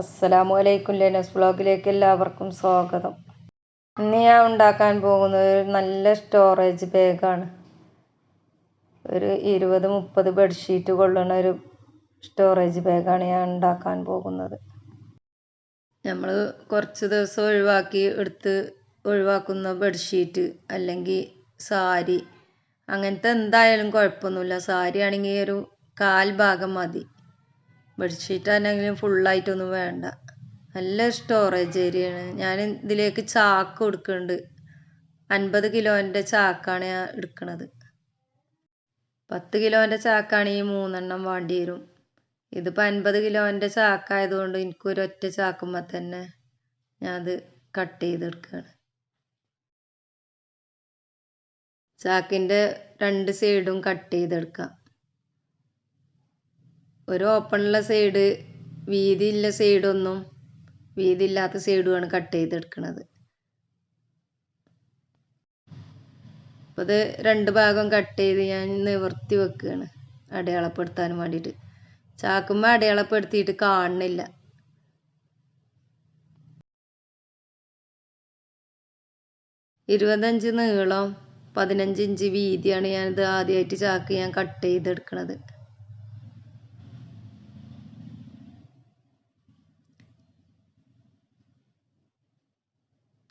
അസ്സലാമു അലൈക്കും ലെനസ് വ്ളോഗിലേക്ക് എല്ലാവർക്കും സ്വാഗതം. ഇന്ന് ഞാൻ ഉണ്ടാക്കാൻ പോകുന്നത് ഒരു നല്ല സ്റ്റോറേജ് ബാഗാണ് ഒരു ഇരുപത് മുപ്പത് ബെഡ്ഷീറ്റ് കൊള്ളുന്ന ഒരു സ്റ്റോറേജ് ബാഗാണ് ഞാൻ ഉണ്ടാക്കാൻ പോകുന്നത്. നമ്മൾ കുറച്ച് ദിവസം ഒഴിവാക്കി എടുത്ത് ഒഴിവാക്കുന്ന ബെഡ്ഷീറ്റ് അല്ലെങ്കിൽ സാരി അങ്ങനത്തെ എന്തായാലും കുഴപ്പമൊന്നുമില്ല. സാരി ആണെങ്കിൽ ഒരു കാൽ ഭാഗം മതി. ബെഡ്ഷീറ്റ് ആണെങ്കിലും ഫുള്ളായിട്ടൊന്നും വേണ്ട. നല്ല സ്റ്റോറേജ് ഏരിയയാണ് ഞാൻ ഇതിലേക്ക് ചാക്ക് കൊടുക്കുന്നുണ്ട്. അൻപത് കിലോന്റെ ചാക്കാണ് ഞാൻ എടുക്കുന്നത് പത്ത് കിലോന്റെ ചാക്കാണെങ്കിൽ മൂന്നെണ്ണം വേണ്ടി വരും. ഇതിപ്പോൾ അൻപത് കിലോന്റെ ചാക്കായതുകൊണ്ട് എനിക്കൊരു ഒറ്റ ചാക്കുമ്പോൾ തന്നെ ഞാൻ അത് കട്ട് ചെയ്തെടുക്കുകയാണ് ചാക്കിന്റെ രണ്ട് സൈഡും കട്ട് ചെയ്തെടുക്കാം. ഒരു ഓപ്പണുള്ള സൈഡ് വീതിയുള്ള സൈഡൊന്നും വീതിയില്ലാത്ത സൈഡുമാണ് കട്ട് ചെയ്തെടുക്കുന്നത് ഇത് രണ്ട് ഭാഗം കട്ട് ചെയ്ത് ഞാൻ നിവർത്തി വെക്കുകയാണ് അടയാളപ്പെടുത്താൻ വേണ്ടിയിട്ട് ചാക്കുമ്പോൾ അടയാളപ്പെടുത്തിയിട്ട് കാണുന്നില്ല. ഇരുപത്തഞ്ച് നീളം പതിനഞ്ച് ഇഞ്ച് വീതിയാണ് ഞാനിത് ആദ്യമായിട്ട് ചാക്ക് ഞാൻ കട്ട് ചെയ്തെടുക്കുന്നത്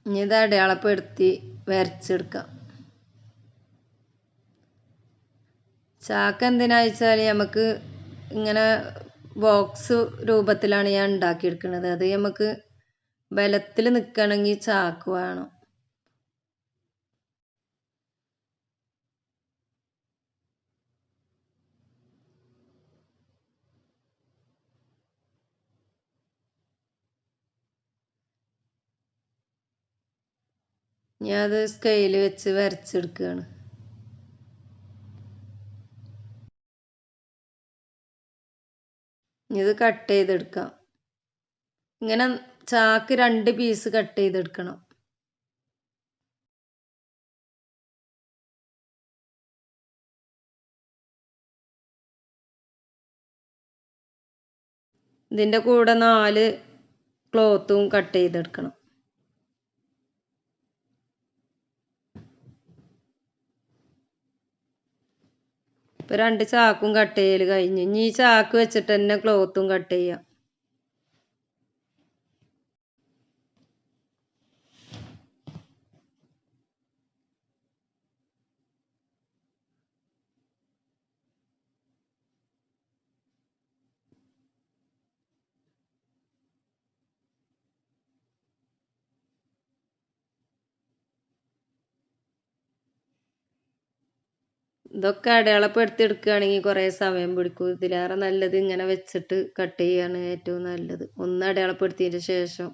ഇനി ഇത് അടയാളപ്പെടുത്തി വരച്ചെടുക്കാം. ചാക്ക് എന്തിനാ വെച്ചാൽ നമുക്ക് ഇങ്ങനെ ബോക്സ് രൂപത്തിലാണ് ഞാൻ ഉണ്ടാക്കിയെടുക്കുന്നത്. അത് നമുക്ക് ബലത്തിൽ നിൽക്കണമെങ്കിൽ ചാക്ക് വേണം. ഞാൻ അത് സ്കെയിൽ വെച്ച് വരച്ചെടുക്കുകയാണ്. ഇത് കട്ട് ചെയ്തെടുക്കാം. ഇങ്ങനെ ചാക്ക് രണ്ട് പീസ് കട്ട് ചെയ്തെടുക്കണം. ഇതിന്റെ കൂടെ നാല് ക്ലോത്തും കട്ട് ചെയ്തെടുക്കണം. ഇപ്പം രണ്ട് ചാക്കും കട്ട് ചെയ്യൽ കഴിഞ്ഞു. ഇനി ഈ ചാക്ക് വെച്ചിട്ട് തന്നെ ക്ലോത്തും കട്ട് ചെയ്യാം. ഇതൊക്കെ അടയാളപ്പെടുത്തി എടുക്കുകയാണെങ്കിൽ കുറേ സമയം പിടിക്കും. ഇതിലേറെ നല്ലത് ഇങ്ങനെ വെച്ചിട്ട് കട്ട് ചെയ്യാണ് ഏറ്റവും നല്ലത്. ഒന്ന് അടയാളപ്പെടുത്തിയതിന് ശേഷം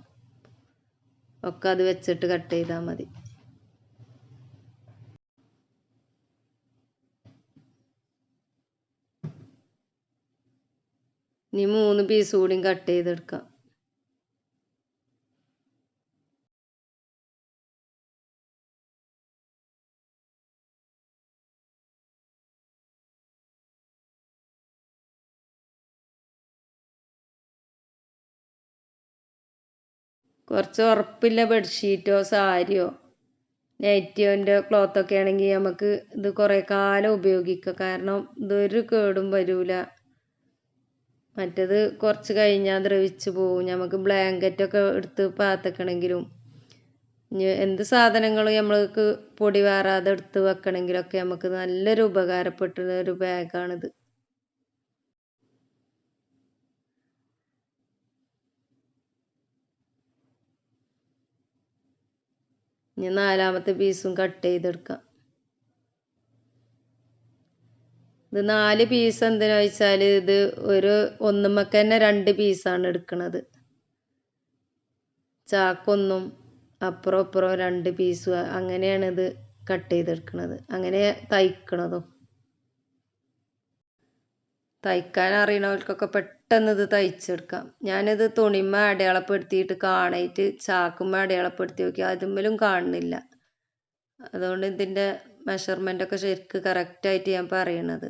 ഒക്കെ അത് വെച്ചിട്ട് കട്ട് ചെയ്താൽ മതി. ഇനി മൂന്ന് പീസ് കൂടിയും കട്ട് ചെയ്തെടുക്കാം. കുറച്ച് ഉറപ്പില്ല ബെഡ്ഷീറ്റോ സാരിയോ നൈറ്റിയോന്റെ ക്ലോത്തൊക്കെ ആണെങ്കിൽ നമുക്ക് ഇത് കുറേ കാലം ഉപയോഗിക്കാം. കാരണം ഇതൊരു കേടും വരില്ല മറ്റേത് കുറച്ച് കഴിഞ്ഞാൽ ദ്രവിച്ച് പോവും. നമുക്ക് ബ്ലാങ്കറ്റൊക്കെ എടുത്ത് പാത്തക്കണമെങ്കിലും എന്ത് സാധനങ്ങളും നമ്മൾക്ക് പൊടി വാറാതെ എടുത്ത് വെക്കണമെങ്കിലൊക്കെ നമുക്ക് നല്ലൊരു ഉപകാരപ്പെട്ട ഒരു ബാഗാണിത് ഇനി നാലാമത്തെ പീസും കട്ട് ചെയ്തെടുക്കാം. ഇത് നാല് പീസ് എന്തിനാ വെച്ചാൽ ഇത് ഒരു ഒന്നുമ്മക്ക് തന്നെ രണ്ട് പീസാണ് എടുക്കുന്നത് ചാക്കൊന്നും അപ്പുറം അപ്പുറം രണ്ട് പീസും അങ്ങനെയാണ് ഇത് കട്ട് ചെയ്തെടുക്കുന്നത് അങ്ങനെ തയ്ക്കണതും. തയ്ക്കാൻ അറിയണവർക്കൊക്കെ പെട്ടെന്ന് ഇത് തയ്ച്ചെടുക്കാം. ഞാനിത് തുണിമ അടയാളപ്പെടുത്തിയിട്ട് കാണായിട്ട് ചാക്കുമ്മ അടയാളപ്പെടുത്തി നോക്കി. അതുമ്മലും കാണുന്നില്ല. അതുകൊണ്ട് ഇതിന്റെ മെഷർമെന്റ് ഒക്കെ ശരിക്ക് കറക്റ്റായിട്ട് ഞാൻ പറയണത്.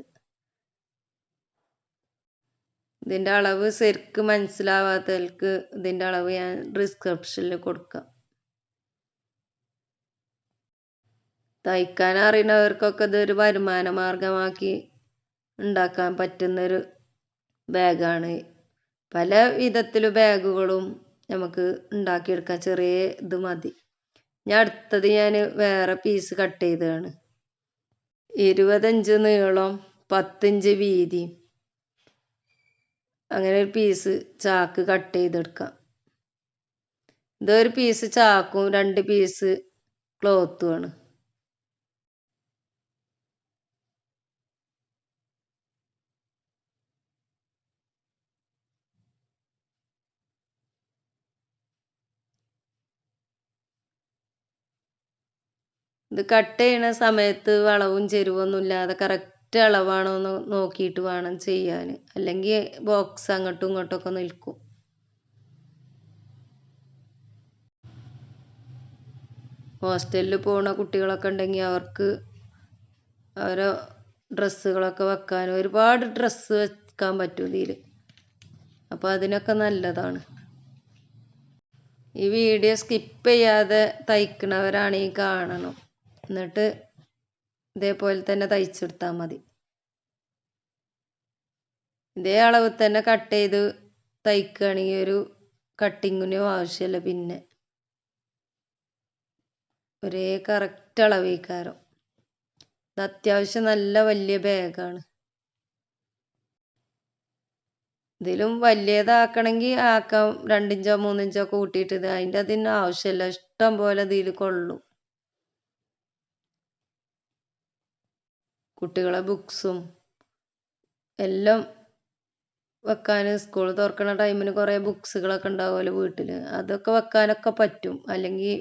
ഇതിന്റെ അളവ് ശരിക്ക് മനസ്സിലാവാത്തവർക്ക് ഇതിന്റെ അളവ് ഞാൻ ഡിസ്ക്രിപ്ഷനിൽ കൊടുക്കാം. തയ്ക്കാൻ അറിയുന്നവർക്കൊക്കെ ഇതൊരു വരുമാന മാർഗമാക്കി ഉണ്ടാക്കാൻ പറ്റുന്നൊരു ബാഗാണ് പല വിധത്തിൽ ബാഗുകളും നമുക്ക് ഉണ്ടാക്കിയെടുക്കാൻ ചെറിയ ഇത് മതി. ഞാൻ അടുത്തത് ഞാൻ വേറെ പീസ് കട്ട് ചെയ്തതാണ്. ഇരുപതഞ്ച് നീളം പത്തിഞ്ച് വീതി. അങ്ങനെ ഒരു പീസ് ചാക്ക് കട്ട് ചെയ്തെടുക്കാം. ഇതൊരു പീസ് ചാക്കും രണ്ട് പീസ് ക്ലോത്തുമാണ് ഇത് കട്ട് ചെയ്യണ സമയത്ത് വളവും ചെരുവൊന്നും ഇല്ലാതെ കറക്റ്റ് അളവാണോ എന്ന് നോക്കിയിട്ട് വേണം ചെയ്യാൻ അല്ലെങ്കിൽ ബോക്സ് അങ്ങോട്ടും ഇങ്ങോട്ടൊക്കെ നിൽക്കും. ഹോസ്റ്റലിൽ പോണ കുട്ടികളൊക്കെ ഉണ്ടെങ്കിൽ അവർക്ക് ഓരോ ഡ്രസ്സുകളൊക്കെ വെക്കാൻ ഒരുപാട് ഡ്രസ്സ് വെക്കാൻ പറ്റും ഇതിൽ അപ്പോൾ അതിനൊക്കെ നല്ലതാണ്. ഈ വീഡിയോ സ്കിപ്പ് ചെയ്യാതെ തയ്ക്കണവരാണെങ്കിൽ കാണണം. എന്നിട്ട് ഇതേപോലെ തന്നെ തയ്ച്ചെടുത്താൽ മതി. ഇതേ അളവിൽ തന്നെ കട്ട് ചെയ്ത് തയ്ക്കുകയാണെങ്കിൽ ഒരു കട്ടിങ്ങിനും ആവശ്യമില്ല പിന്നെ. ഒരേ കറക്റ്റ് അളവേക്കാരം. ഇത് അത്യാവശ്യം നല്ല വലിയ ബാഗാണ് ഇതിലും വലിയതാക്കണമെങ്കിൽ ആക്കാം രണ്ടിഞ്ചോ മൂന്നിഞ്ചോ കൂട്ടിയിട്ട് ഇത് അതിന്റെ അതിന് ആവശ്യമില്ല. ഇഷ്ടം പോലെ ഇതിൽ കൊള്ളും. കുട്ടികളെ ബുക്സും എല്ലാം വെക്കാൻ സ്കൂൾ തുറക്കണ ടൈമിന് കുറേ ബുക്സുകളൊക്കെ ഉണ്ടാവുമല്ലോ വീട്ടിൽ അതൊക്കെ വെക്കാനൊക്കെ പറ്റും. അല്ലെങ്കിൽ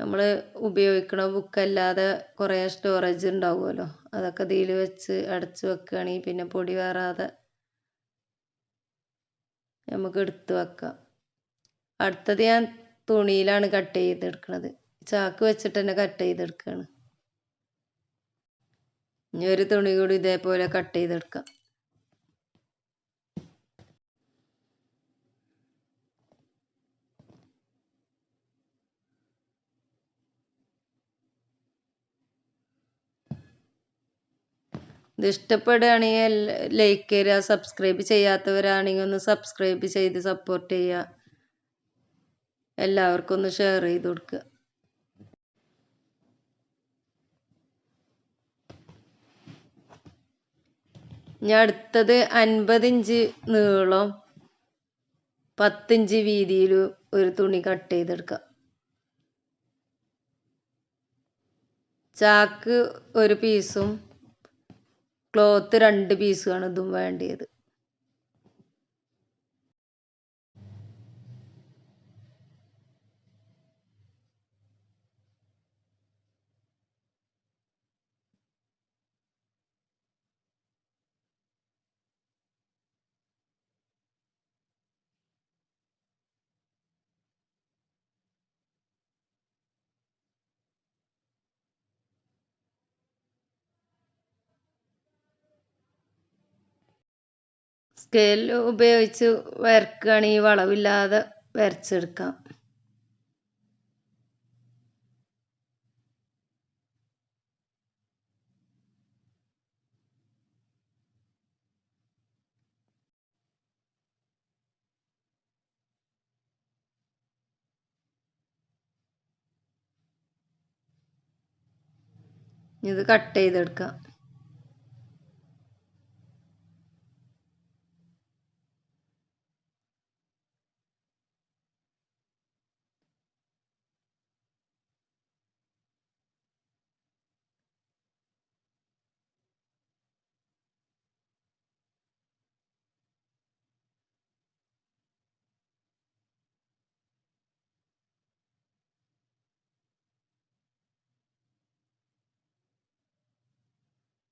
നമ്മൾ ഉപയോഗിക്കണ ബുക്കല്ലാതെ കുറേ സ്റ്റോറേജ് ഉണ്ടാവുമല്ലോ. അതൊക്കെ ഇതിൽ വെച്ച് അടച്ച് വെക്കുകയാണെങ്കിൽ പിന്നെ പൊടി വേറാതെ നമുക്ക് എടുത്ത് വെക്കാം. അടുത്തത് ഞാൻ തുണിയിലാണ് കട്ട് ചെയ്തെടുക്കുന്നത് ചാക്ക് വെച്ചിട്ട് തന്നെ കട്ട് ചെയ്തെടുക്കുകയാണ് ഇനി ഒരു തുണി കൂടി ഇതേപോലെ കട്ട് ചെയ്തെടുക്കാം. ഇത് ഇഷ്ടപ്പെടുകയാണെങ്കിൽ ലൈക്ക് ചെയ്യുക സബ്സ്ക്രൈബ് ചെയ്യാത്തവരാണെങ്കിൽ ഒന്ന് സബ്സ്ക്രൈബ് ചെയ്ത് സപ്പോർട്ട് ചെയ്യുക. എല്ലാവർക്കും ഒന്ന് ഷെയർ ചെയ്ത് കൊടുക്കുക. ഇനി അടുത്തത് അൻപത് ഇഞ്ച് നീളം പത്തിഞ്ച് വീതിയിൽ ഒരു തുണി കട്ട് ചെയ്തെടുക്കാം. ചാക്ക് ഒരു പീസും ക്ലോത്ത് രണ്ട് പീസുമാണ് ഇതും വേണ്ടിയത്. സ്കെയിൽ ഉപയോഗിച്ച് വരക്കുകയാണെങ്കിൽ വളവില്ലാതെ വരച്ചെടുക്കാം. ഇത് കട്ട് ചെയ്തെടുക്കാം.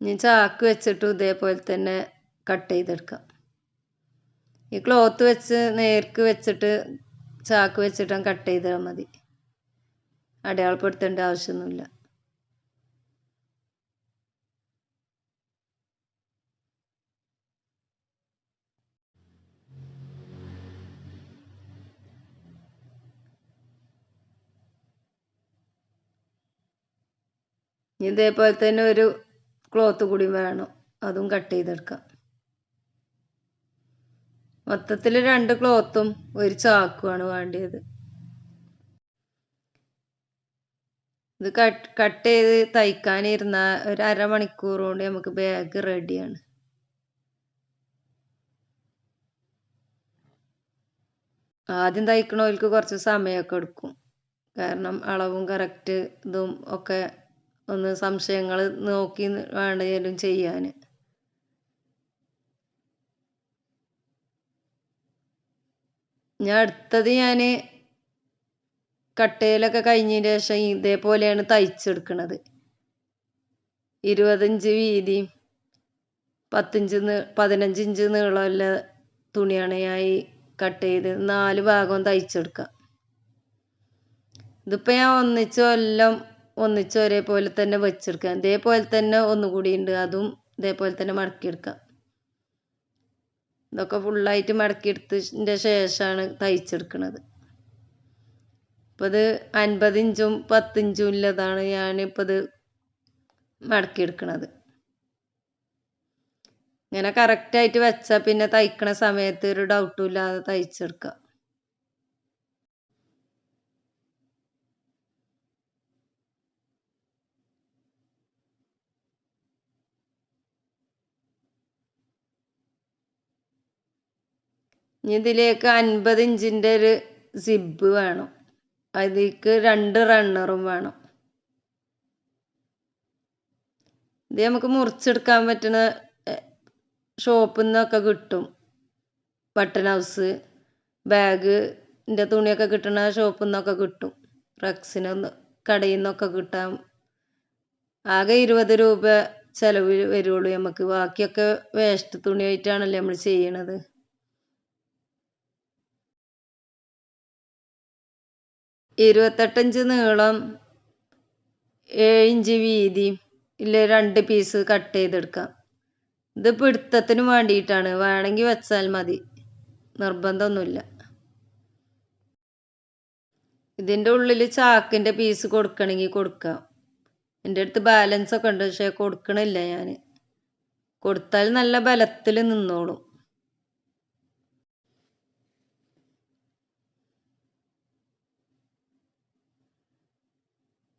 ഇനി ചാക്ക് വെച്ചിട്ടും ഇതേപോലെ തന്നെ കട്ട് ചെയ്തെടുക്കാം. ഈ ക്ലോത്ത് വെച്ച് നേർക്ക് വെച്ചിട്ട് ചാക്ക് വെച്ചിട്ട് കട്ട് ചെയ്താൽ മതി. അടയാളപ്പെടുത്തേണ്ട ആവശ്യമൊന്നുമില്ല. ഇതേപോലെ തന്നെ ഒരു ക്ലോത്ത് കൂടി വേണം. അതും കട്ട് ചെയ്തെടുക്കാം. മൊത്തത്തിൽ രണ്ട് ക്ലോത്തും ഒരു ചാക്കുമാണ് വേണ്ടിയത്. ഇത് കട്ട് കട്ട് ചെയ്ത് തയ്ക്കാനിരുന്ന ഒരു അരമണിക്കൂർ കൊണ്ട് നമുക്ക് ബാഗ് റെഡിയാണ് ആദ്യം തയ്ക്കണവർക്ക് കുറച്ച് സമയമൊക്കെ എടുക്കും. കാരണം അളവും കറക്റ്റ് ഇതും ഒക്കെ ഒന്ന് സംശയങ്ങൾ നോക്കി വേണ്ടതിലും ചെയ്യാൻ ഞാൻ അടുത്തത് ഞാൻ കട്ടയിലൊക്കെ കഴിഞ്ഞതിന് ശേഷം ഇതേപോലെയാണ് തയ്ച്ചെടുക്കുന്നത് ഇരുപത്തഞ്ച് വീതിയും പത്തിഞ്ച് പതിനഞ്ച് ഇഞ്ച് നീളമുള്ള തുണിയാണ് ഞാൻ കട്ട് ചെയ്ത് നാല് ഭാഗവും തയ്ച്ചെടുക്കുക. ഇതിപ്പോൾ ഞാൻ ഒന്നിച്ച് എല്ലാം ഒന്നിച്ച് ഒരേപോലെ തന്നെ വെച്ചെടുക്കാം ഇതേപോലെ തന്നെ ഒന്നുകൂടി ഉണ്ട്. അതും ഇതേപോലെ തന്നെ മടക്കിയെടുക്കാം ഇതൊക്കെ ഫുള്ളായിട്ട് മടക്കിയെടുത്തതിന്റെ ശേഷമാണ് തയ്ച്ചെടുക്കുന്നത് ഇപ്പോൾ ഇത് അൻപത് ഇഞ്ചും പത്തിഞ്ചും ഉള്ളതാണ് ഞാനിപ്പോൾ ഇത് മടക്കിയെടുക്കുന്നത് ഇങ്ങനെ കറക്റ്റായിട്ട് വെച്ചാൽ പിന്നെ തയ്ക്കണ സമയത്ത് ഒരു ഡൗട്ടും ഇല്ലാതെ തയ്ച്ചെടുക്കാം ഇനി ഇതിലേക്ക് അൻപത് ഇഞ്ചിന്റെ ഒരു സിബ് വേണം. അതിലേക്ക് രണ്ട് റണ്ണറും വേണം. ഇത് നമുക്ക് മുറിച്ചെടുക്കാൻ പറ്റുന്ന ഷോപ്പിൽ നിന്നൊക്കെ കിട്ടും. ബട്ടൺ ഹൗസ് ബാഗിന്റെ തുണിയൊക്കെ കിട്ടുന്ന ഷോപ്പിൽ നിന്നൊക്കെ കിട്ടും. റക്സിന് കടയിൽ നിന്നൊക്കെ കിട്ടാം. ആകെ ഇരുപത് രൂപ ചിലവ് വരുള്ളൂ. നമുക്ക് ബാക്കിയൊക്കെ വേസ്റ്റ് തുണിയായിട്ടാണല്ലോ നമ്മൾ ചെയ്യണത്. ഇരുപത്തെട്ടഞ്ച് നീളം ഏഴ് ഇഞ്ച് വീതിയും ഇല്ല രണ്ട് പീസ് കട്ട് ചെയ്തെടുക്കാം ഇത് പിടുത്തത്തിന് വേണ്ടിയിട്ടാണ്. വേണമെങ്കിൽ വെച്ചാൽ മതി. നിർബന്ധമൊന്നുമില്ല. ഇതിന്റെ ഉള്ളിൽ ചാക്കിന്റെ പീസ് കൊടുക്കണമെങ്കിൽ കൊടുക്കാം എന്റെ അടുത്ത് ബാലൻസ് ഒക്കെ ഉണ്ട്. പക്ഷേ കൊടുക്കണില്ല ഞാൻ കൊടുത്താൽ നല്ല ബലത്തിൽ നിന്നോളും.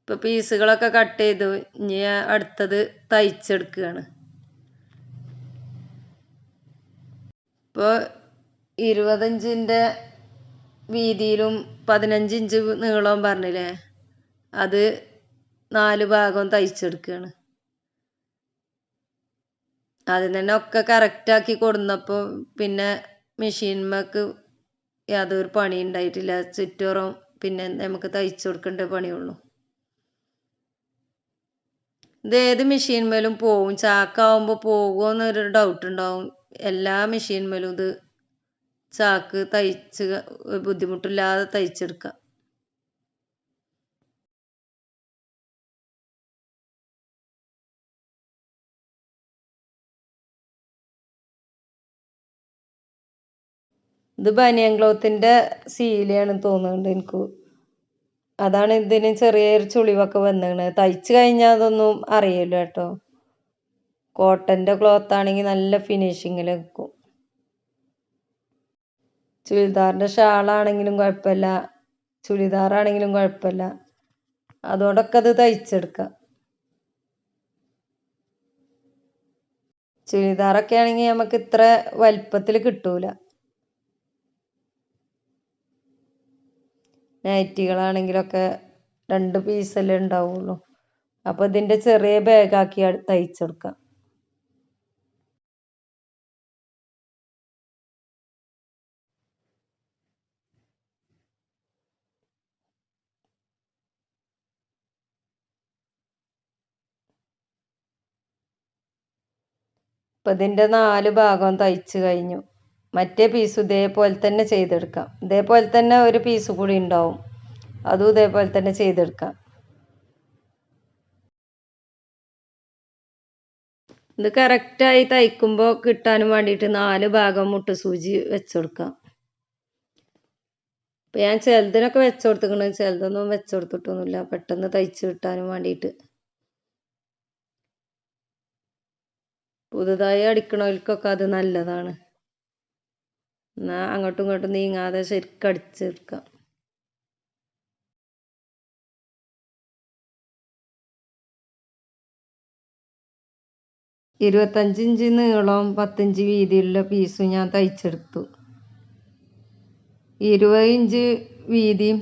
ഇപ്പോൾ പീസുകളൊക്കെ കട്ട് ചെയ്തു. ഇനി അടുത്തത് തയ്ച്ചെടുക്കുകയാണ്. ഇപ്പോൾ ഇരുപതഞ്ചിന്റെ വീതിയിലും പതിനഞ്ച് ഇഞ്ച് നീളവും പറഞ്ഞില്ലേ? അത് നാല് ഭാഗവും തയ്ച്ചെടുക്കുകയാണ്. ആദ്യം തന്നെ ഒക്കെ കറക്റ്റാക്കി കൊടുന്നപ്പോൾ പിന്നെ മെഷീൻമേക്ക് യാതൊരു പണി ഉണ്ടായിട്ടില്ല. ചുറ്റോറും പിന്നെ നമുക്ക് തയ്ച്ചു കൊടുക്കേണ്ട പണിയുള്ളൂ ഇത് ഏത് മെഷീൻമേലും പോവും. ചാക്കാവുമ്പോൾ എന്നൊരു ഡൗട്ട് ഉണ്ടാവും. എല്ലാ മെഷീൻമേലും ഇത് ചാക്ക് തയ്ച്ച് ബുദ്ധിമുട്ടില്ലാതെ തയ്ച്ചെടുക്കാം. ഇത് ബനിയൻ ക്ലോത്തിന്റെ സീലയാണ് തോന്നുന്നുണ്ട് എനിക്ക്. അതാണ് ഇതിന് ചെറിയൊരു ചുളിവൊക്കെ വന്നിക്കണത് തയ്ച്ച് കഴിഞ്ഞാൽ അതൊന്നും അറിയില്ല കേട്ടോ. കോട്ടന്റെ ക്ലോത്ത് ആണെങ്കിൽ നല്ല ഫിനിഷിങ്ങിൽ നിൽക്കും ചുരിദാറിന്റെ ഷാളാണെങ്കിലും കുഴപ്പമില്ല. ചുരിദാറാണെങ്കിലും കുഴപ്പമില്ല. അതുകൊണ്ടൊക്കെ അത് തയ്ച്ചെടുക്കാം. ചുരിദാറൊക്കെ ആണെങ്കിൽ നമുക്ക് ഇത്ര വലിപ്പത്തിൽ കിട്ടൂല. നൈറ്റികളാണെങ്കിലൊക്കെ രണ്ട് പീസല്ലേ ഉണ്ടാവുള്ളൂ. അപ്പോൾ ഇതിന്റെ ചെറിയ ബാഗാക്കി തയ്ച്ചെടുക്കാം. അപ്പൊ ഇതിന്റെ നാല് ഭാഗം തയ്ച്ച് കഴിഞ്ഞു. മറ്റേ പീസ് ഇതേപോലെ തന്നെ ചെയ്തെടുക്കാം. ഇതേപോലെ തന്നെ ഒരു പീസ് കൂടി ഉണ്ടാവും. അതും ഇതേപോലെ തന്നെ ചെയ്തെടുക്കാം. ഇത് കറക്റ്റായി തയ്ക്കുമ്പോൾ കിട്ടാനും വേണ്ടിയിട്ട് നാല് ഭാഗം മുട്ട സൂചി വെച്ചുകൊടുക്കാം ഇപ്പം ഞാൻ ചിലതിനൊക്കെ വെച്ച് കൊടുത്തിക്കണ് ചിലതൊന്നും വെച്ച് കൊടുത്തിട്ടൊന്നുമില്ല പെട്ടെന്ന് തയ്ച്ച് കിട്ടാനും വേണ്ടിയിട്ട്. പുതുതായി അടിക്കണവർക്കൊക്കെ അത് നല്ലതാണ്. എന്നാൽ അങ്ങോട്ടും ഇങ്ങോട്ടും നീങ്ങാതെ ശരിക്കും അടിച്ചെടുക്കാം ഇരുപത്തഞ്ച് ഇഞ്ച് നീളം പത്തിഞ്ച് വീതിയുള്ള പീസും ഞാൻ തയ്ച്ചെടുത്തു. ഇരുപത് ഇഞ്ച് വീതിയും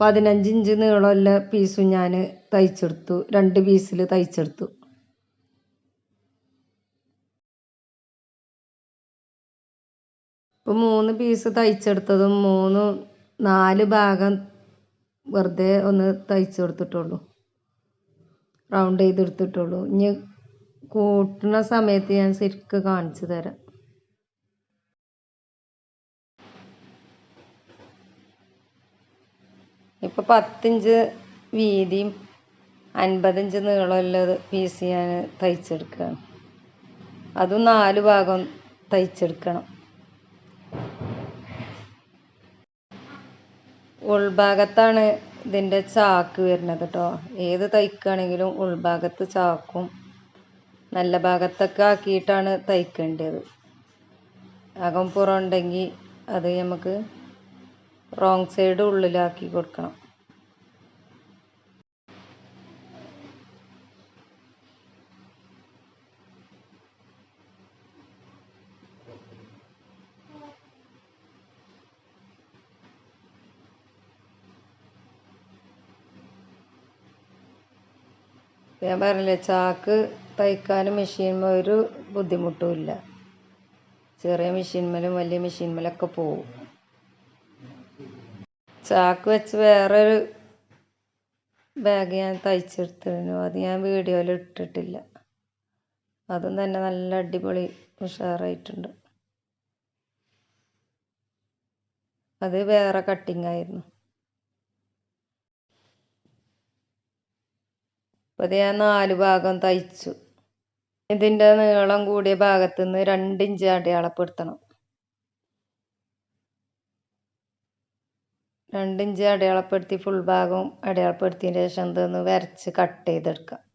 പതിനഞ്ച് ഇഞ്ച് നീളമുള്ള പീസും ഞാൻ തയ്ച്ചെടുത്തു. രണ്ട് പീസിൽ തയ്ച്ചെടുത്തു. ഇപ്പം മൂന്ന് പീസ് തയ്ച്ചെടുത്തതും മൂന്ന് നാല് ഭാഗം വെറുതെ ഒന്ന് തയ്ച്ചു കൊടുത്തിട്ടുള്ളൂ. റൗണ്ട് ചെയ്തെടുത്തിട്ടുള്ളൂ ഇനി കൂട്ടുന്ന സമയത്ത് ഞാൻ ശരിക്ക് കാണിച്ചു തരാം. ഇപ്പോൾ പത്തിഞ്ച് വീതിയും അൻപതിഞ്ച് നീളമുള്ളത് പീസ് ഞാൻ തയ്ച്ചെടുക്കുകയാണ്. അതും നാല് ഭാഗം തയ്ച്ചെടുക്കണം. ഉൾഭാഗത്താണ് ഇതിന്റെ ചാക്ക് വരുന്നത് കേട്ടോ ഏത് തയ്ക്കുകയാണെങ്കിലും ഉൾഭാഗത്ത് ചാക്കും നല്ല ഭാഗത്തൊക്കെ ആക്കിയിട്ടാണ് തയ്ക്കേണ്ടത് അകം പുറം ഉണ്ടെങ്കിൽ അത് നമുക്ക് റോങ് സൈഡ് ഉള്ളിലാക്കി കൊടുക്കണം. ഞാൻ പറഞ്ഞില്ലേ ചാക്ക് തയ്ക്കാനും മെഷീൻമേൽ ഒരു ബുദ്ധിമുട്ടും ഇല്ല ചെറിയ മെഷീൻമേലും വലിയ മെഷീൻമേലൊക്കെ പോവും. ചാക്ക് വെച്ച് വേറൊരു ബാഗ് ഞാൻ തയ്ച്ചെടുത്തിരുന്നു. അത് ഞാൻ വീഡിയോയിൽ ഇട്ടിട്ടില്ല. അതും തന്നെ നല്ല അടിപൊളി ഉഷാറായിട്ടുണ്ട്. അത് വേറെ കട്ടിങ് ആയിരുന്നു. അപ്പോൾ ഞാൻ നാല് ഭാഗം തയ്ച്ചു. ഇതിന്റെ നീളം കൂടിയ ഭാഗത്തു നിന്ന് രണ്ട് ഇഞ്ച് അടയാളപ്പെടുത്തണം. രണ്ട് ഇഞ്ച് അടയാളപ്പെടുത്തി ഫുൾ ഭാഗവും അടയാളപ്പെടുത്തിയതിന് ശേഷം ഇതൊന്ന് വരച്ച് കട്ട് ചെയ്തെടുക്കാം.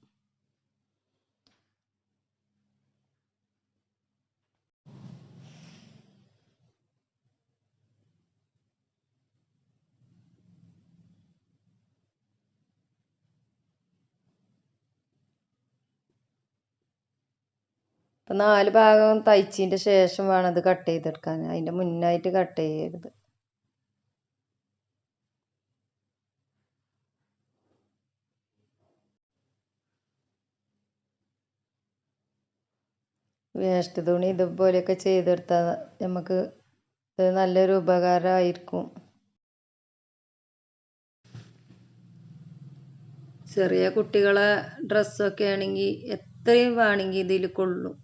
അപ്പം നാല് ഭാഗം തയ്ച്ചതിന്റെ ശേഷം വേണം ഇത് കട്ട് ചെയ്തെടുക്കാൻ. അതിന്റെ മുന്നായിട്ട് കട്ട് ചെയ്യരുത്. വേസ്റ്റ് തുണി ഇതുപോലെയൊക്കെ ചെയ്തെടുത്താൽ നമുക്ക് ഇത് നല്ലൊരു ഉപകാരമായിരിക്കും ചെറിയ കുട്ടികളെ ഡ്രസ്സൊക്കെ ആണെങ്കിൽ എത്രയും വേണമെങ്കിൽ ഇതിൽ കൊള്ളും.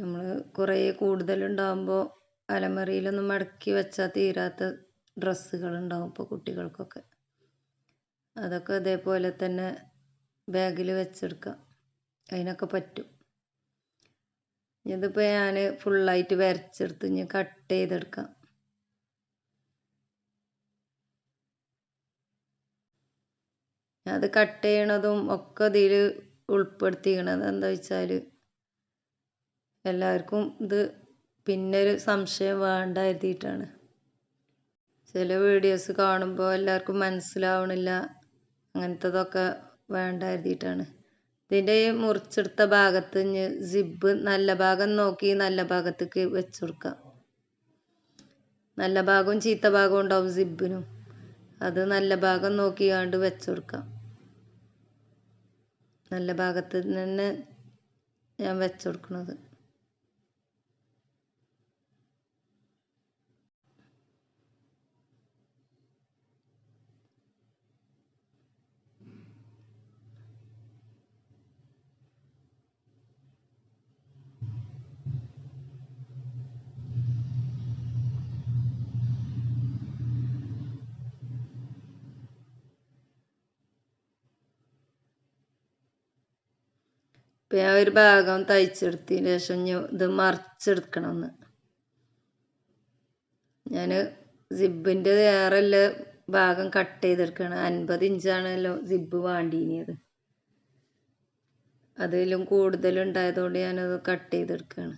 നമ്മൾ കുറേ കൂടുതലുണ്ടാകുമ്പോൾ അലമാരയിലൊന്നും മടക്കി വെച്ചാൽ തീരാത്ത ഡ്രസ്സുകളുണ്ടാവും ഇപ്പോൾ കുട്ടികൾക്കൊക്കെ. അതൊക്കെ അതേപോലെ തന്നെ ബാഗിൽ വെച്ചെടുക്കാം. അതിനൊക്കെ പറ്റും. ഇതിപ്പോൾ ഞാൻ ഫുള്ളായിട്ട് വരച്ചെടുത്ത് ഇനി കട്ട് ചെയ്തെടുക്കാം. അത് കട്ട് ചെയ്യണതും ഒക്കെ ഇതിൽ ഉൾപ്പെടുത്തിക്കണത് എന്താ വെച്ചാൽ എല്ലാവർക്കും ഇത് പിന്നൊരു സംശയം വേണ്ട എഴുതിയിട്ടാണ്. ചില വീഡിയോസ് കാണുമ്പോൾ എല്ലാവർക്കും മനസ്സിലാവണില്ല. അങ്ങനത്തതൊക്കെ വേണ്ട എഴുതിയിട്ടാണ്. ഇതിന്റെ ഈ മുറിച്ചെടുത്ത ഭാഗത്ത് സിബ് നല്ല ഭാഗം നോക്കി നല്ല ഭാഗത്തേക്ക് വെച്ച് കൊടുക്കാം. നല്ല ഭാഗവും ചീത്ത ഭാഗവും ഉണ്ടാവും സിബിനും അത് നല്ല ഭാഗം നോക്കിയാണ്ട് വെച്ച് കൊടുക്കാം. നല്ല ഭാഗത്ത് തന്നെ ഞാൻ വെച്ചു കൊടുക്കണത്. ഇപ്പം ഞാൻ ഒരു ഭാഗം തയ്ച്ചെടുത്തതിന് ശേഷം ഇത് മറിച്ചെടുക്കണം ഒന്ന് ഞാൻ സിബിന്റെ വേറെല്ല ഭാഗം കട്ട് ചെയ്തെടുക്കണം. അൻപത് ഇഞ്ചാണല്ലോ സിബ് വേണ്ടിയത് അതിലും കൂടുതലുണ്ടായതുകൊണ്ട് ഞാനത് കട്ട് ചെയ്തെടുക്കുകയാണ്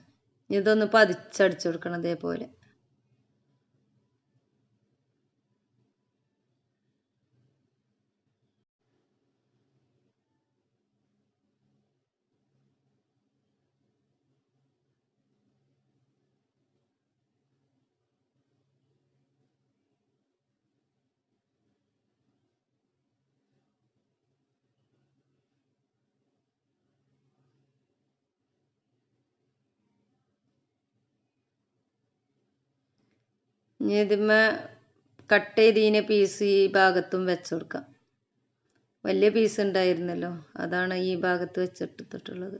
ഇതൊന്ന് പതിച്ചടിച്ചു കൊടുക്കണം അതേപോലെ ഇനി ഇതിന്മേ കട്ട് ചെയ്തതിന് പീസ് ഈ ഭാഗത്തും വെച്ച് കൊടുക്കാം വലിയ പീസ് ഉണ്ടായിരുന്നല്ലോ. അതാണ് ഈ ഭാഗത്ത് വെച്ചെടുത്തിട്ടുള്ളത്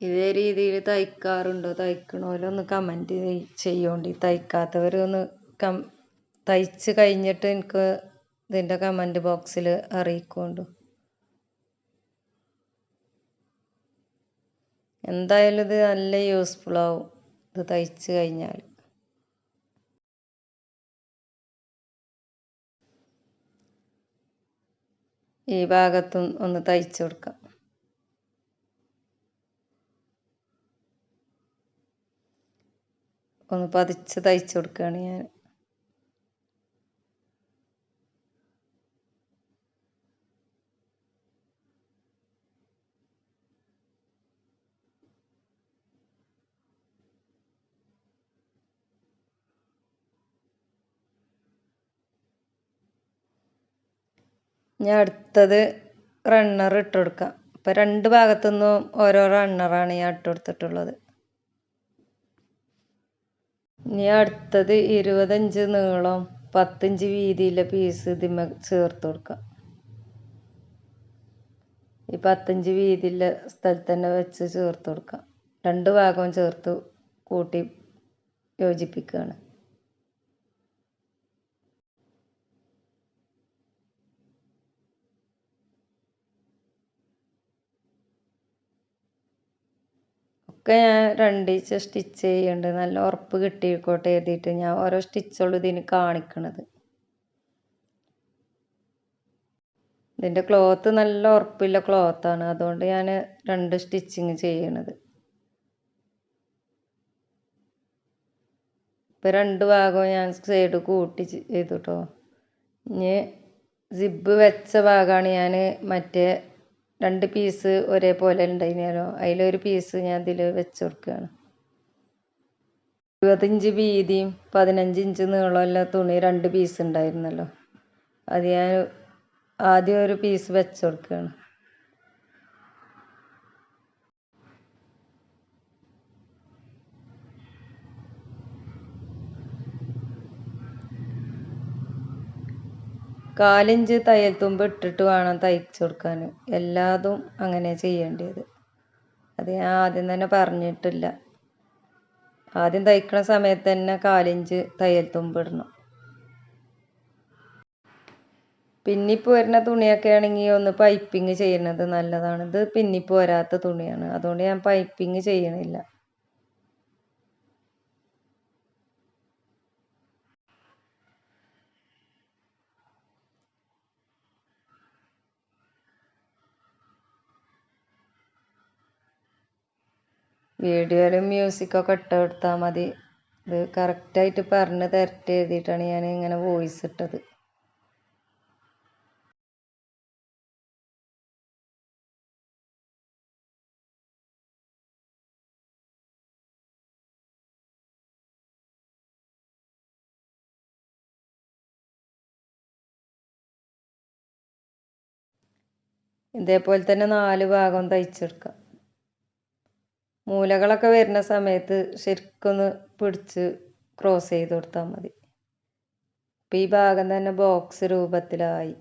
ഇതേ രീതിയിൽ തയ്ക്കാറുണ്ടോ? തയ്ക്കണോലൊന്ന് കമന്റ് ചെയ്യോണ്ടി. തയ്ക്കാത്തവരൊന്ന് കം തയ്ച്ച് കഴിഞ്ഞിട്ട് എനിക്ക് ഇതിന്റെ കമന്റ് ബോക്സിൽ അറിയിക്കൊണ്ടു. എന്തായാലും ഇത് നല്ല യൂസ്ഫുൾ ആവും. ഇത് തയ്ച്ച് കഴിഞ്ഞാൽ ഈ ഭാഗത്തും ഒന്ന് തയ്ച്ചു കൊടുക്കാം. ഒന്ന് പതിച്ച് തയ്ച്ചു കൊടുക്കുകയാണ് ഞാൻ ഇനി അടുത്തത് റണ്ണർ ഇട്ട് കൊടുക്കാം. അപ്പോൾ രണ്ട് ഭാഗത്തുനിന്നും ഓരോ റണ്ണറാണ് ഞാൻ ഇട്ട് കൊടുത്തിട്ടുള്ളത്. ഇനി അടുത്തത് ഇരുപതഞ്ച് നീളം പത്തഞ്ച് വീതിയിലെ പീസ് ഇതിമ ചേർത്ത് കൊടുക്കാം. ഈ പത്തഞ്ച് വീതിയിലെ സ്ഥലത്ത് തന്നെ വെച്ച് ചേർത്ത് കൊടുക്കാം. രണ്ട് ഭാഗവും ചേർത്ത് കൂട്ടി യോജിപ്പിക്കുകയാണ് ഒക്കെ ഞാൻ രണ്ടീച്ച സ്റ്റിച്ച് ചെയ്യുന്നുണ്ട് നല്ല ഉറപ്പ് കിട്ടിയിക്കോട്ടെ എഴുതിയിട്ട് ഞാൻ ഓരോ സ്റ്റിച്ചുകളും ഇതിന് കാണിക്കണത്. ഇതിന്റെ ക്ലോത്ത് നല്ല ഉറപ്പില്ല ക്ലോത്താണ് അതുകൊണ്ട് ഞാൻ രണ്ട് സ്റ്റിച്ചിങ് ചെയ്യണത്. ഇപ്പം രണ്ട് ഭാഗവും ഞാൻ സൈഡ് കൂട്ടി ചെയ്തു കേട്ടോ ഇനി സിബ് വെച്ച ഭാഗമാണ് ഞാൻ മറ്റേ രണ്ട് പീസ് ഒരേപോലെ ഉണ്ടായിരുന്നല്ലോ അതിലൊരു പീസ് ഞാൻ ഇതിൽ വെച്ച് കൊടുക്കുകയാണ് ഇരുപത്തിഞ്ച് വീതിയും പതിനഞ്ച് ഇഞ്ച് നീളമുള്ള തുണി രണ്ട് പീസ് ഉണ്ടായിരുന്നല്ലോ അത് ഞാൻ ആദ്യം ഒരു പീസ് വെച്ച് കൊടുക്കുകയാണ് കാലിഞ്ച് തയ്യൽ തുമ്പ് ഇട്ടിട്ട് വേണം തയ്ച്ചു കൊടുക്കാൻ എല്ലാതും അങ്ങനെ ചെയ്യേണ്ടത് അത് ഞാൻ ആദ്യം തന്നെ പറഞ്ഞിട്ടില്ല. ആദ്യം തയ്ക്കണ സമയത്ത് തന്നെ കാലിഞ്ച് തയ്യൽ തുമ്പ് ഇടണം. പിന്നിപ്പ് വരുന്ന തുണിയൊക്കെ ആണെങ്കിൽ ഒന്ന് പൈപ്പിങ് ചെയ്യുന്നത് നല്ലതാണ്. ഇത് പിന്നിപ്പ് വരാത്ത തുണിയാണ്. അതുകൊണ്ട് ഞാൻ പൈപ്പിങ് ചെയ്യണില്ല. വീഡിയോയിൽ മ്യൂസിക്കൊക്കെ ഇട്ട് കൊടുത്താൽ മതി. ഇത് കറക്റ്റായിട്ട് പറഞ്ഞ് തരട്ടെ എഴുതിയിട്ടാണ് ഞാൻ ഇങ്ങനെ വോയിസ് ഇട്ടത്. ഇതേപോലെ തന്നെ നാല് ഭാഗം തയ്ച്ചെടുക്കാം. മൂലകളൊക്കെ വരുന്ന സമയത്ത് ശരിക്കൊന്ന് പിടിച്ച് ക്രോസ് ചെയ്ത് കൊടുത്താൽ മതി. അപ്പം ഈ ഭാഗം തന്നെ ബോക്സ് രൂപത്തിലായി.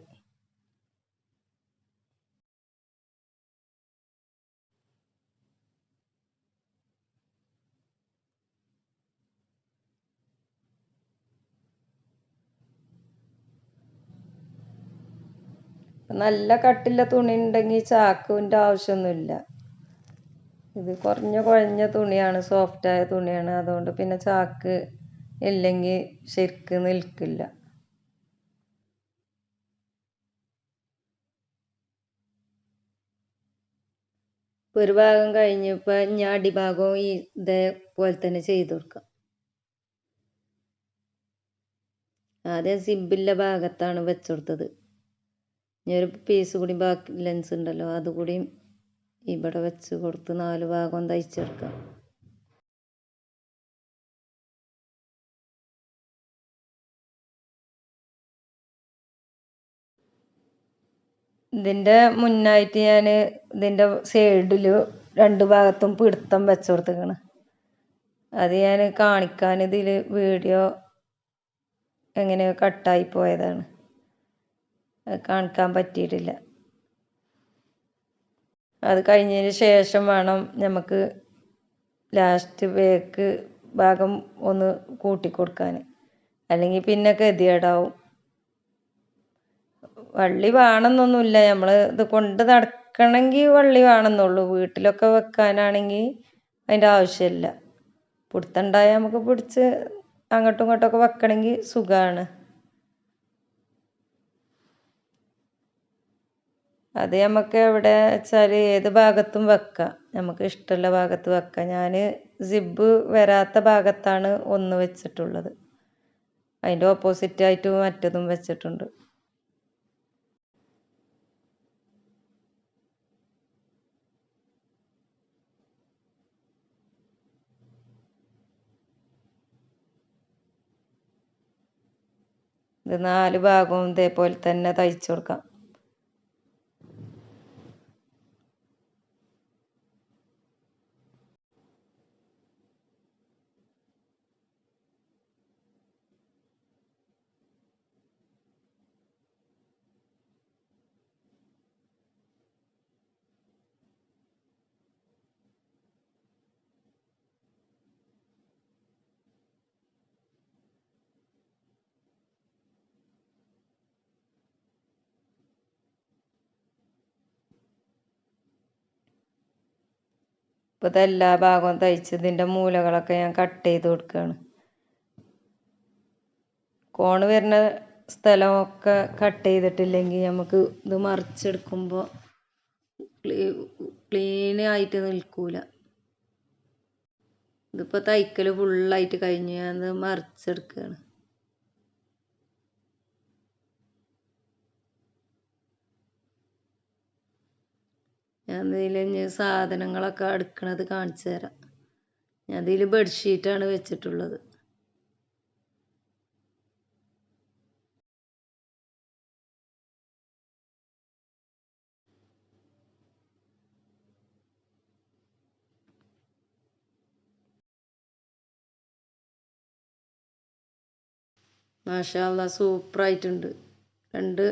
നല്ല കട്ടില്ല തുണി ഉണ്ടെങ്കിൽ ചാക്കുവിന്റെ ആവശ്യമൊന്നുമില്ല. ഇത് കുറഞ്ഞ കുഴഞ്ഞ തുണിയാണ് സോഫ്റ്റായ തുണിയാണ്. അതുകൊണ്ട് പിന്നെ ചാക്ക് ഇല്ലെങ്കിൽ ശരിക്ക് നിൽക്കില്ല. ഇപ്പൊ ഒരു ഭാഗം കഴിഞ്ഞപ്പോൾ ഇനി അടിഭാഗവും ഈ ഇതേപോലെ തന്നെ ചെയ്തു കൊടുക്കാം. ആദ്യം സിബില്ല ഭാഗത്താണ് വെച്ചുകൊടുത്തത് ഇനി ഒരു പീസ് കൂടി ബാക്കി ലെൻസ് ഉണ്ടല്ലോ അതുകൂടി ഇവിടെ വെച്ച് കൊടുത്ത് നാല് ഭാഗം തയ്ച്ചെടുക്കാം. ഇതിന്റെ മുന്നായിട്ട് ഞാൻ ഇതിന്റെ സൈഡിൽ രണ്ട് ഭാഗത്തും പിടുത്തം വെച്ച് കൊടുത്തേക്കണ് അത് ഞാൻ കാണിക്കാൻ ഇതിൽ വീഡിയോ എങ്ങനെയോ കട്ടായി പോയതാണ്. കാണിക്കാൻ പറ്റിയിട്ടില്ല. അത് കഴിഞ്ഞതിന് ശേഷം വേണം നമുക്ക് ലാസ്റ്റ് ബേക്ക് ഭാഗം ഒന്ന് കൂട്ടി കൊടുക്കാൻ അല്ലെങ്കിൽ പിന്നെ ഗതികേടാവും. വള്ളി വേണമെന്നൊന്നുമില്ല. നമ്മൾ ഇത് കൊണ്ട് നടക്കണമെങ്കിൽ വള്ളി വേണമെന്നുള്ളൂ. വീട്ടിലൊക്കെ വെക്കാനാണെങ്കിൽ അതിന്റെ ആവശ്യമില്ല. പിടുത്തമുണ്ടായാൽ നമുക്ക് പിടിച്ച് അങ്ങോട്ടും ഇങ്ങോട്ടൊക്കെ വെക്കണമെങ്കിൽ സുഖമാണ്. അത് നമുക്ക് എവിടെ വെച്ചാൽ ഏത് ഭാഗത്തും വെക്കാം. നമുക്ക് ഇഷ്ടമുള്ള ഭാഗത്ത് വെക്കാം. ഞാൻ സിബ് വരാത്ത ഭാഗത്താണ് ഒന്ന് വെച്ചിട്ടുള്ളത്. അതിന്റെ ഓപ്പോസിറ്റ് ആയിട്ട് മറ്റതും വെച്ചിട്ടുണ്ട്. ഇത് നാല് ഭാഗവും ഇതേപോലെ തന്നെ തയ്ച്ചു കൊടുക്കാം. ഇപ്പോൾ ഇതെല്ലാ ഭാഗവും തയ്ച്ച് മൂലകളൊക്കെ ഞാൻ കട്ട് ചെയ്ത് കൊടുക്കുകയാണ് കോണ് വരുന്ന സ്ഥലമൊക്കെ കട്ട് ചെയ്തിട്ടില്ലെങ്കിൽ നമുക്ക് ഇത് മറിച്ചെടുക്കുമ്പോൾ ക്ലീൻ ആയിട്ട് നിൽക്കൂല. ഇതിപ്പോൾ തയ്ക്കൽ ഫുള്ളായിട്ട് കഴിഞ്ഞു ഞാൻ മറിച്ചെടുക്കുകയാണ് ഞാൻ ഇതിൽ സാധനങ്ങളൊക്കെ അടുക്കണത് കാണിച്ചു തരാം. ഞാൻ ഇതിൽ ബെഡ്ഷീറ്റാണ് വെച്ചിട്ടുള്ളത്. മാഷാല്ല സൂപ്പറായിട്ടുണ്ട്. രണ്ട്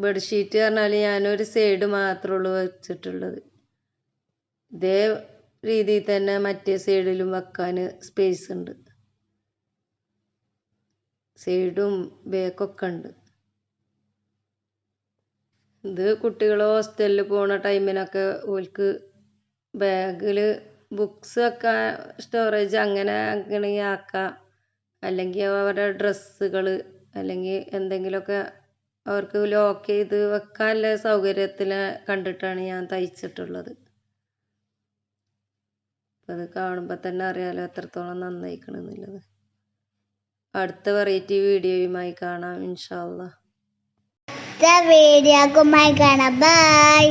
ബെഡ്ഷീറ്റ് പറഞ്ഞാൽ ഞാനൊരു സൈഡ് മാത്രമേ ഉള്ളൂ വെച്ചിട്ടുള്ളത്. ഇതേ രീതിയിൽ തന്നെ മറ്റേ സൈഡിലും വെക്കാൻ സ്പേസ് ഉണ്ട്. സൈഡും ബേക്കൊക്കെ ഉണ്ട്. ഇത് കുട്ടികൾ ഹോസ്റ്റലിൽ പോണ ടൈമിനൊക്കെ ഓൽക്ക് ബാഗിൽ ബുക്സ് ഒക്കെ സ്റ്റോറേജ് അങ്ങനെ അങ്ങനെ ആക്കാം. അല്ലെങ്കിൽ അവരുടെ ഡ്രസ്സുകൾ അല്ലെങ്കിൽ എന്തെങ്കിലുമൊക്കെ അവർക്ക് ലോക്ക് ചെയ്ത് വെക്കാനുള്ള സൗകര്യത്തിൽ കണ്ടിട്ടാണ് ഞാൻ തയ്ച്ചിട്ടുള്ളത്. അപ്പോൾ അത് കാണുമ്പോൾ തന്നെ അറിയാലോ എത്രത്തോളം നന്നായിക്കണമെന്നുള്ളത് അടുത്ത വെറൈറ്റി വീഡിയോയുമായി കാണാം ഇൻഷാല്ല വീഡിയോ കാണാം. ബൈ